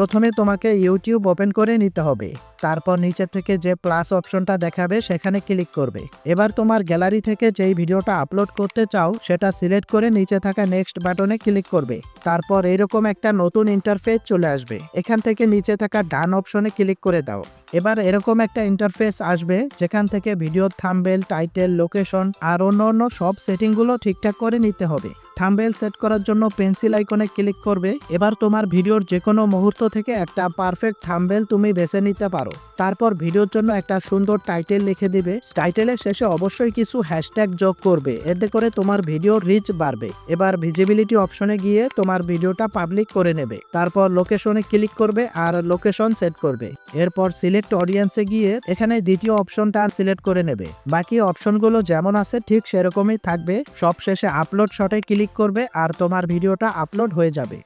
প্রথমে তোমাকে YouTube open করে নিতে হবে। তারপর নিচে থেকে যে প্লাস অপশনটা দেখাবে সেখানে ক্লিক করবে। এবার তোমার গ্যালারি থেকে যেই ভিডিওটা আপলোড করতে চাও সেটা সিলেক্ট করে নিচে থাকা নেক্সট বাটনে ক্লিক করবে। তারপর এরকম একটা নতুন ইন্টারফেস চলে আসবে। এখান থেকে নিচে থাকা ডান অপশনে ক্লিক করে দাও। এবার এরকম একটা ইন্টারফেস আসবে যেখান থেকে ভিডিও থাম্বেল টাইটেল, লোকেশন আর অন্য অন্য সব সেটিংগুলো ঠিকঠাক করে নিতে হবে। থাম্বেল সেট করার জন্য পেন্সিল আইকনে ক্লিক করবে। এবার তোমার ভিডিওর যে কোনো মুহূর্ত থেকে একটা পারফেক্ট থাম্বেল তুমি বেছে নিতে পারো। তারপর ভিডিওর জন্য একটা সুন্দর টাইটেল লিখে দিবে। টাইটেলের শেষে অবশ্যই কিছু হ্যাশট্যাগ যোগ করবে। এতে করে তোমার ভিডিওর রিচ বাড়বে। এবার ভিজিবিলিটি অপশনে গিয়ে তোমার ভিডিওটা পাবলিক করে নেবে। তারপর লোকেশনে ক্লিক করবে আর লোকেশন সেট করবে। এরপর সিলেক্ট অডিয়েন্সে গিয়ে এখানে দ্বিতীয় অপশনটা সিলেক্ট করে নেবে। বাকি অপশনগুলো যেমন আছে ঠিক সেরকমই থাকবে। সব শেষে আপলোড শটে ক্লিক করবে আর তোমার ভিডিওটা আপলোড হয়ে যাবে।